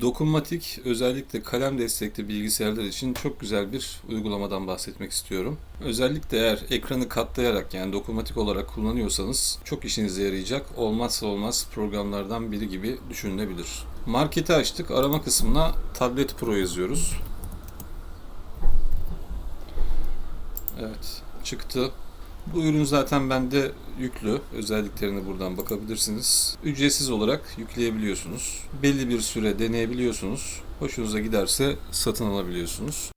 Dokunmatik özellikle kalem destekli bilgisayarlar için çok güzel bir uygulamadan bahsetmek istiyorum. Özellikle eğer ekranı katlayarak yani dokunmatik olarak kullanıyorsanız çok işinize yarayacak olmazsa olmaz programlardan biri gibi düşünülebilir. Marketi açtık. Arama kısmına Tablet Pro yazıyoruz. Evet çıktı. Bu ürün zaten bende yüklü. Özelliklerine buradan bakabilirsiniz. Ücretsiz olarak yükleyebiliyorsunuz. Belli bir süre deneyebiliyorsunuz. Hoşunuza giderse satın alabiliyorsunuz.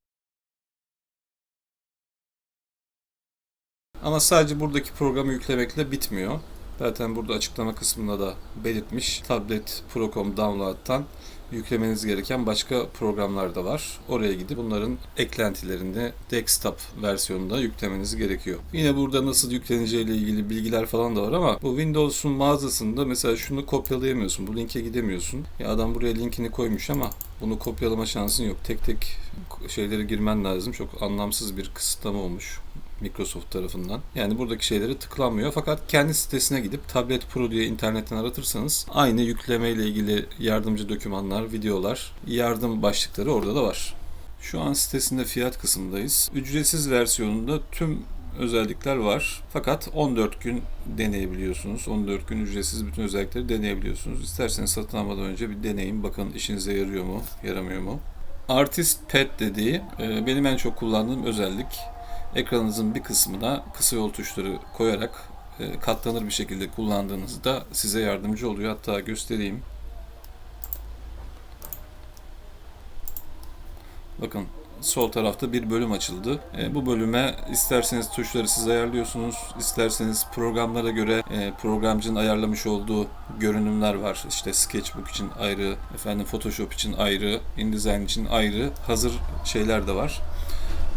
Ama sadece buradaki programı yüklemekle bitmiyor. Zaten burada açıklama kısmında da belirtmiş. Tablet Procom Download'tan yüklemeniz gereken başka programlar da var. Oraya gidip bunların eklentilerini desktop versiyonunda yüklemeniz gerekiyor. Yine burada nasıl yükleneceği ile ilgili bilgiler falan da var ama bu Windows'un mağazasında mesela şunu kopyalayamıyorsun. Bu linke gidemiyorsun. Ya adam buraya linkini koymuş ama bunu kopyalama şansın yok. Tek tek şeyleri girmen lazım. Çok anlamsız bir kısıtlama olmuş. Microsoft tarafından. Yani buradaki şeyleri tıklanmıyor. Fakat kendi sitesine gidip Tablet Pro diye internetten aratırsanız aynı yükleme ile ilgili yardımcı dokümanlar, videolar, yardım başlıkları orada da var. Şu an sitesinde fiyat kısmındayız. Ücretsiz versiyonunda tüm özellikler var. Fakat 14 gün deneyebiliyorsunuz. 14 gün ücretsiz bütün özellikleri deneyebiliyorsunuz. İsterseniz satın almadan önce bir deneyin. Bakın işinize yarıyor mu, yaramıyor mu? Artist Pad dediği e, benim en çok kullandığım özellik ekranınızın bir kısmına kısa yol tuşları koyarak e, katlanır bir şekilde kullandığınızda size yardımcı oluyor. Hatta göstereyim. Bakın sol tarafta bir bölüm açıldı. E, bu bölüme isterseniz tuşları siz ayarlıyorsunuz, isterseniz programlara göre e, programcının ayarlamış olduğu görünümler var. İşte Sketchbook için ayrı, efendim Photoshop için ayrı, InDesign için ayrı hazır şeyler de var.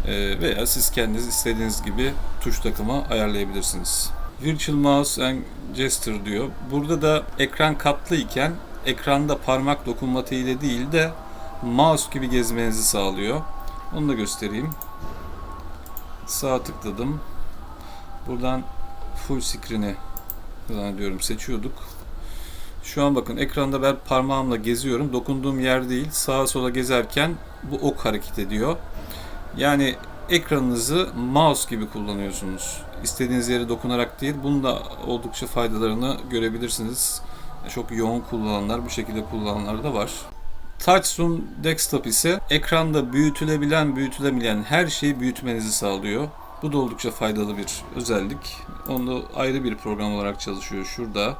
E, veya siz kendiniz istediğiniz gibi tuş takımı ayarlayabilirsiniz. Virtual Mouse and Gesture diyor. Burada da ekran katlı iken ekranda parmak dokunmatiğiyle değil de mouse gibi gezmenizi sağlıyor. Onu da göstereyim. Sağ tıkladım. Buradan full screen'i zannediyorum seçiyorduk. Şu an bakın ekranda ben parmağımla geziyorum. Dokunduğum yer değil. Sağa sola gezerken bu ok hareket ediyor. Yani ekranınızı mouse gibi kullanıyorsunuz. İstediğiniz yere dokunarak değil. Bunun da oldukça faydalarını görebilirsiniz. Çok yoğun kullananlar, bu şekilde kullananlar da var. Touchzoom Desktop ise ekranda büyütülebilen, büyütülemeyen her şeyi büyütmenizi sağlıyor. Bu da oldukça faydalı bir özellik. Onu ayrı bir program olarak çalışıyor. Şurada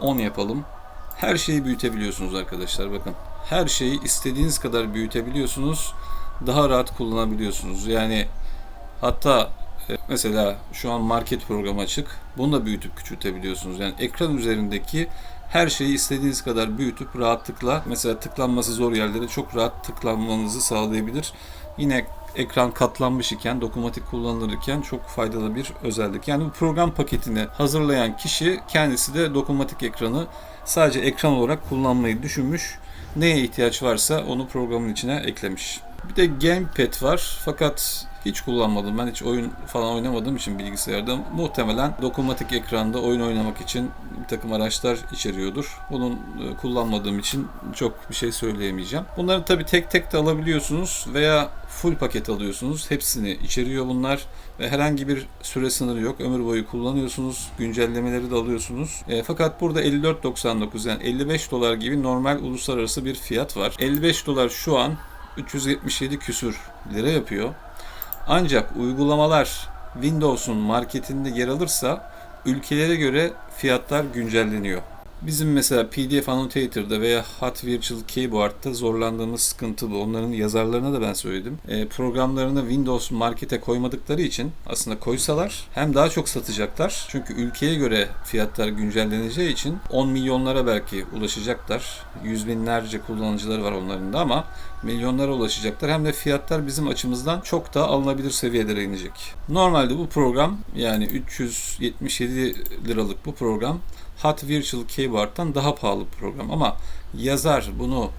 10 yapalım. Her şeyi büyütebiliyorsunuz arkadaşlar. Bakın her şeyi istediğiniz kadar büyütebiliyorsunuz. Daha rahat kullanabiliyorsunuz. Yani hatta e, mesela şu an market programı açık. Bunu da büyütüp küçültebiliyorsunuz. Yani ekran üzerindeki her şeyi istediğiniz kadar büyütüp rahatlıkla mesela tıklanması zor yerlere çok rahat tıklanmanızı sağlayabilir. Yine ekran katlanmış iken, dokunmatik kullanılırken çok faydalı bir özellik. Yani bu program paketini hazırlayan kişi kendisi de dokunmatik ekranı sadece ekran olarak kullanmayı düşünmüş. Neye ihtiyaç varsa onu programın içine eklemiş. Bir de Gamepad var fakat hiç kullanmadım. Ben hiç oyun falan oynamadığım için bilgisayarda muhtemelen dokunmatik ekranda oyun oynamak için bir takım araçlar içeriyordur. Bunun e, kullanmadığım için çok bir şey söyleyemeyeceğim. Bunları tabi tek tek de alabiliyorsunuz veya full paket alıyorsunuz. Hepsini içeriyor bunlar ve herhangi bir süre sınırı yok. Ömür boyu kullanıyorsunuz. Güncellemeleri de alıyorsunuz. E, fakat burada 54.99 yani 55 dolar gibi normal uluslararası bir fiyat var. 55 dolar şu an 377 küsür lira yapıyor. Ancak uygulamalar Windows'un marketinde yer alırsa ülkelere göre fiyatlar güncelleniyor. Bizim mesela PDF Annotator'da veya Hot Virtual Keyboard'da zorlandığımız sıkıntı bu. Onların yazarlarına da ben söyledim. E, programlarını Windows Market'e koymadıkları için aslında koysalar hem daha çok satacaklar. Çünkü ülkeye göre fiyatlar güncelleneceği için 10 milyonlara belki ulaşacaklar. Yüz binlerce kullanıcıları var onların da ama milyonlara ulaşacaklar. Hem de fiyatlar bizim açımızdan çok daha alınabilir seviyelere inecek. Normalde bu program yani 377 liralık bu program Hot Virtual Keyboard'dan daha pahalı bir program ama yazar bunu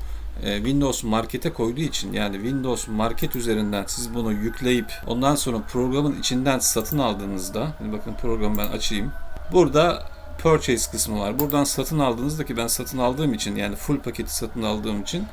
e, Windows Market'e koyduğu için yani Windows Market üzerinden siz bunu yükleyip ondan sonra programın içinden satın aldığınızda bakın programı ben açayım. Burada purchase kısmı var. Buradan satın aldığınızda ki ben satın aldığım için yani full paketi satın aldığım için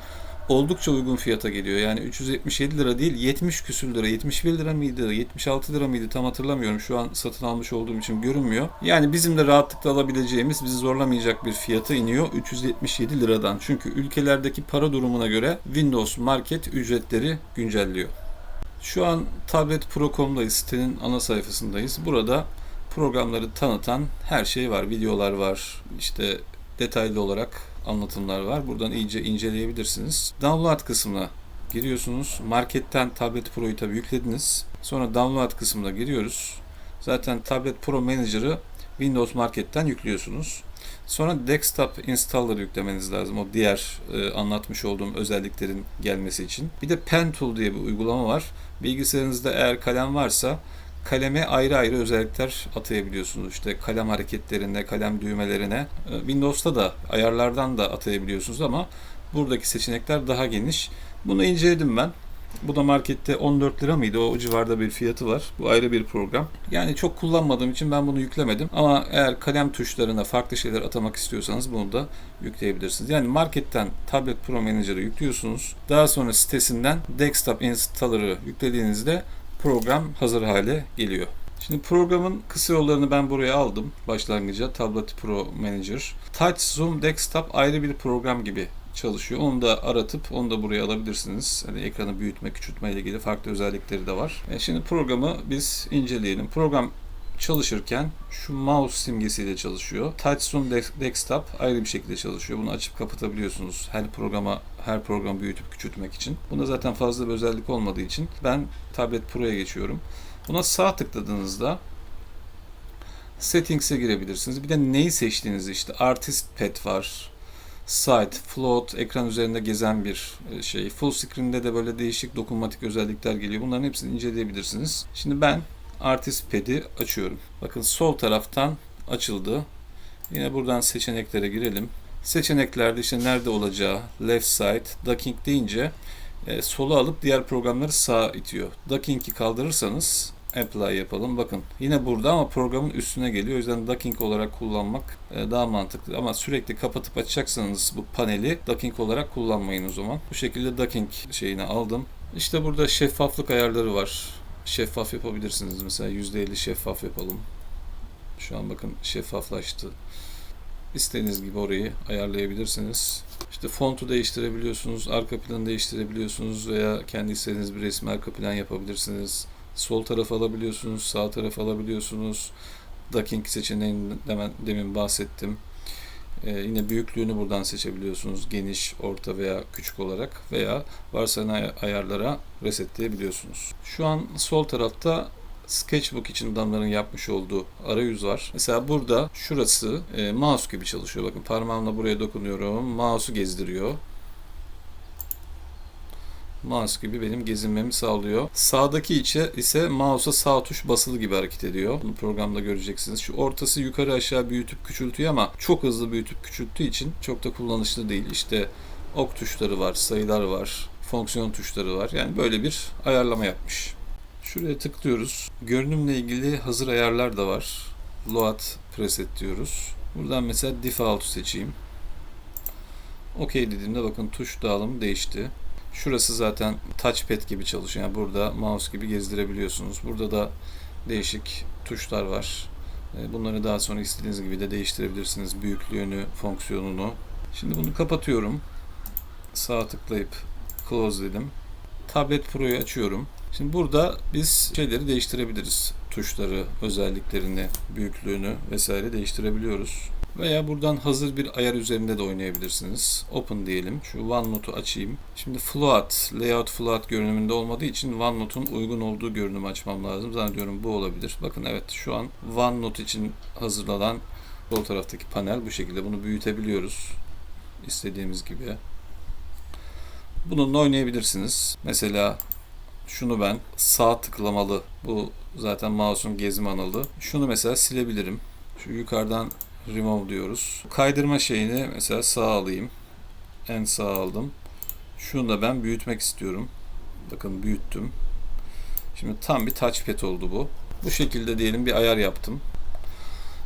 oldukça uygun fiyata geliyor. Yani 377 lira değil 70 küsür lira 71 lira mıydı 76 lira mıydı tam hatırlamıyorum. Şu an satın almış olduğum için görünmüyor. Yani bizim de rahatlıkla alabileceğimiz bizi zorlamayacak bir fiyata iniyor 377 liradan. Çünkü ülkelerdeki para durumuna göre Windows Market ücretleri güncelliyor. Şu an Tablet Pro.com'dayız. Sitenin ana sayfasındayız. Burada programları tanıtan her şey var. Videolar var. İşte detaylı olarak anlatımlar var. Buradan iyice inceleyebilirsiniz. Download kısmına giriyorsunuz. Marketten Tablet Pro'yu tabi yüklediniz. Sonra Download kısmına giriyoruz. Zaten Tablet Pro Manager'ı Windows Market'ten yüklüyorsunuz. Sonra Desktop Installer'ı yüklemeniz lazım. O diğer e, anlatmış olduğum özelliklerin gelmesi için. Bir de Pen Tool diye bir uygulama var. Bilgisayarınızda eğer kalem varsa kaleme ayrı ayrı özellikler atayabiliyorsunuz. İşte kalem hareketlerine, kalem düğmelerine. E, Windows'ta da ayarlardan da atayabiliyorsunuz ama buradaki seçenekler daha geniş. Bunu inceledim ben. Bu da markette 14 lira mıydı? O civarda bir fiyatı var. Bu ayrı bir program. Yani çok kullanmadığım için ben bunu yüklemedim. Ama eğer kalem tuşlarına farklı şeyler atamak istiyorsanız bunu da yükleyebilirsiniz. Yani marketten Tablet Pro Manager'ı yüklüyorsunuz. Daha sonra sitesinden Desktop Installer'ı yüklediğinizde program hazır hale geliyor. Şimdi programın kısa yollarını ben buraya aldım başlangıca Tablet Pro Manager. Touch Zoom Desktop ayrı bir program gibi çalışıyor. Onu da aratıp onu da buraya alabilirsiniz. Hani ekranı büyütme, küçültme ile ilgili farklı özellikleri de var. E şimdi programı biz inceleyelim. Program çalışırken şu mouse simgesiyle çalışıyor. Touch Zoom Desktop ayrı bir şekilde çalışıyor. Bunu açıp kapatabiliyorsunuz her programa her programı büyütüp küçültmek için. Bunda zaten fazla bir özellik olmadığı için ben Tablet Pro'ya geçiyorum. Buna sağ tıkladığınızda Settings'e girebilirsiniz. Bir de neyi seçtiğinizi işte Artist Pad var. Site, float, ekran üzerinde gezen bir e, şey. Full screen'de de böyle değişik dokunmatik özellikler geliyor. Bunların hepsini inceleyebilirsiniz. Şimdi ben Artist Pad'i açıyorum. Bakın sol taraftan açıldı. Yine buradan seçeneklere girelim. Seçeneklerde işte nerede olacağı, left side, docking deyince e, sola alıp diğer programları sağa itiyor. Docking'i kaldırırsanız apply yapalım. Bakın yine burada ama programın üstüne geliyor. O yüzden docking olarak kullanmak e, daha mantıklı. Ama sürekli kapatıp açacaksanız bu paneli docking olarak kullanmayın o zaman. Bu şekilde docking şeyini aldım. İşte burada şeffaflık ayarları var. Şeffaf yapabilirsiniz. Mesela %50 şeffaf yapalım. Şu an bakın şeffaflaştı. İstediğiniz gibi orayı ayarlayabilirsiniz. İşte fontu değiştirebiliyorsunuz, arka planı değiştirebiliyorsunuz veya kendi istediğiniz bir resmi arka plan yapabilirsiniz. Sol taraf alabiliyorsunuz, sağ taraf alabiliyorsunuz. Docking seçeneğinden demin bahsettim. Ee, yine büyüklüğünü buradan seçebiliyorsunuz. Geniş, orta veya küçük olarak veya varsayılan ayarlara resetleyebiliyorsunuz. Şu an sol tarafta Sketchbook için adamların yapmış olduğu arayüz var. Mesela burada şurası e, mouse gibi çalışıyor. Bakın parmağımla buraya dokunuyorum. Mouse'u gezdiriyor mouse gibi benim gezinmemi sağlıyor. Sağdaki içe ise mouse'a sağ tuş basılı gibi hareket ediyor. Bunu programda göreceksiniz. Şu ortası yukarı aşağı büyütüp küçültüyor ama çok hızlı büyütüp küçülttüğü için çok da kullanışlı değil. İşte ok tuşları var, sayılar var, fonksiyon tuşları var. Yani böyle bir ayarlama yapmış. Şuraya tıklıyoruz. Görünümle ilgili hazır ayarlar da var. Load preset diyoruz. Buradan mesela default seçeyim. OK dediğimde bakın tuş dağılımı değişti. Şurası zaten touchpad gibi çalışıyor. Yani burada mouse gibi gezdirebiliyorsunuz. Burada da değişik tuşlar var. E, bunları daha sonra istediğiniz gibi de değiştirebilirsiniz. Büyüklüğünü, fonksiyonunu. Şimdi bunu kapatıyorum. Sağ tıklayıp close dedim. Tablet Pro'yu açıyorum. Şimdi burada biz şeyleri değiştirebiliriz. Tuşları, özelliklerini, büyüklüğünü vesaire değiştirebiliyoruz. Veya buradan hazır bir ayar üzerinde de oynayabilirsiniz. Open diyelim. Şu OneNote'u açayım. Şimdi float, layout float görünümünde olmadığı için OneNote'un uygun olduğu görünümü açmam lazım. Zannediyorum bu olabilir. Bakın evet şu an OneNote için hazırlanan sol taraftaki panel bu şekilde. Bunu büyütebiliyoruz. istediğimiz gibi. Bununla oynayabilirsiniz. Mesela şunu ben sağ tıklamalı. Bu zaten mouse'un gezme analı. Şunu mesela silebilirim. Şu yukarıdan remove diyoruz. Kaydırma şeyini mesela sağ alayım. En sağ aldım. Şunu da ben büyütmek istiyorum. Bakın büyüttüm. Şimdi tam bir touchpad oldu bu. Bu şekilde diyelim bir ayar yaptım.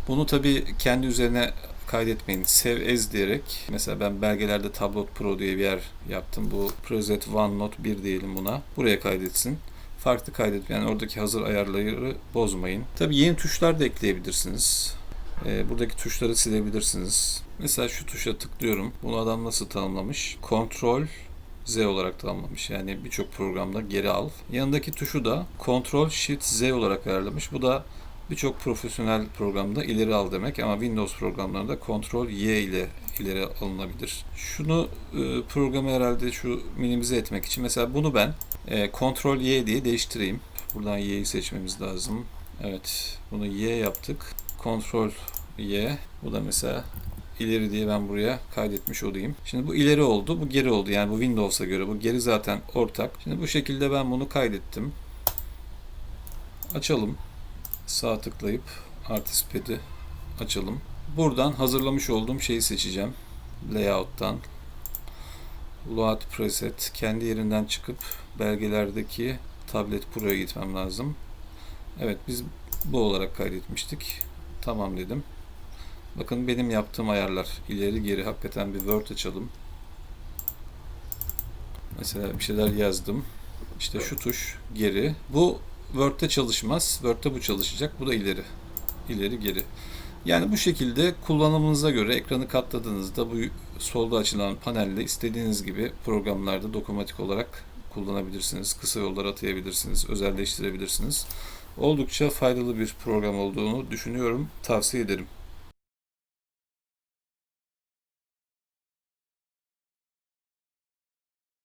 Bunu tabii kendi üzerine kaydetmeyin. Save as diyerek mesela ben belgelerde Tableau Pro diye bir yer yaptım. Bu Preset OneNote 1 diyelim buna. Buraya kaydetsin. Farklı kaydet yani oradaki hazır ayarları bozmayın. Tabii yeni tuşlar da ekleyebilirsiniz. Ee, buradaki tuşları silebilirsiniz. Mesela şu tuşa tıklıyorum. Bunu adam nasıl tanımlamış? Ctrl Z olarak tanımlamış. Yani birçok programda geri al. Yanındaki tuşu da Ctrl Shift Z olarak ayarlamış. Bu da birçok profesyonel programda ileri al demek ama Windows programlarında Ctrl Y ile ileri alınabilir. Şunu e, programı herhalde şu minimize etmek için mesela bunu ben e, Ctrl Y diye değiştireyim. Buradan Y'yi seçmemiz lazım. Evet, bunu Y yaptık. Ctrl Y. Bu da mesela ileri diye ben buraya kaydetmiş olayım. Şimdi bu ileri oldu, bu geri oldu. Yani bu Windows'a göre bu geri zaten ortak. Şimdi bu şekilde ben bunu kaydettim. Açalım. Sağ tıklayıp Artist Pad'i açalım. Buradan hazırlamış olduğum şeyi seçeceğim. Layout'tan Load Preset kendi yerinden çıkıp belgelerdeki Tablet Pro'ya gitmem lazım. Evet biz bu olarak kaydetmiştik. Tamam dedim. Bakın benim yaptığım ayarlar ileri geri hakikaten bir Word açalım. Mesela bir şeyler yazdım. İşte şu tuş geri. Bu Word'de çalışmaz. Word'de bu çalışacak. Bu da ileri. İleri geri. Yani bu şekilde kullanımınıza göre ekranı katladığınızda bu solda açılan panelle istediğiniz gibi programlarda dokunmatik olarak kullanabilirsiniz. Kısa yollar atayabilirsiniz. Özelleştirebilirsiniz. Oldukça faydalı bir program olduğunu düşünüyorum. Tavsiye ederim.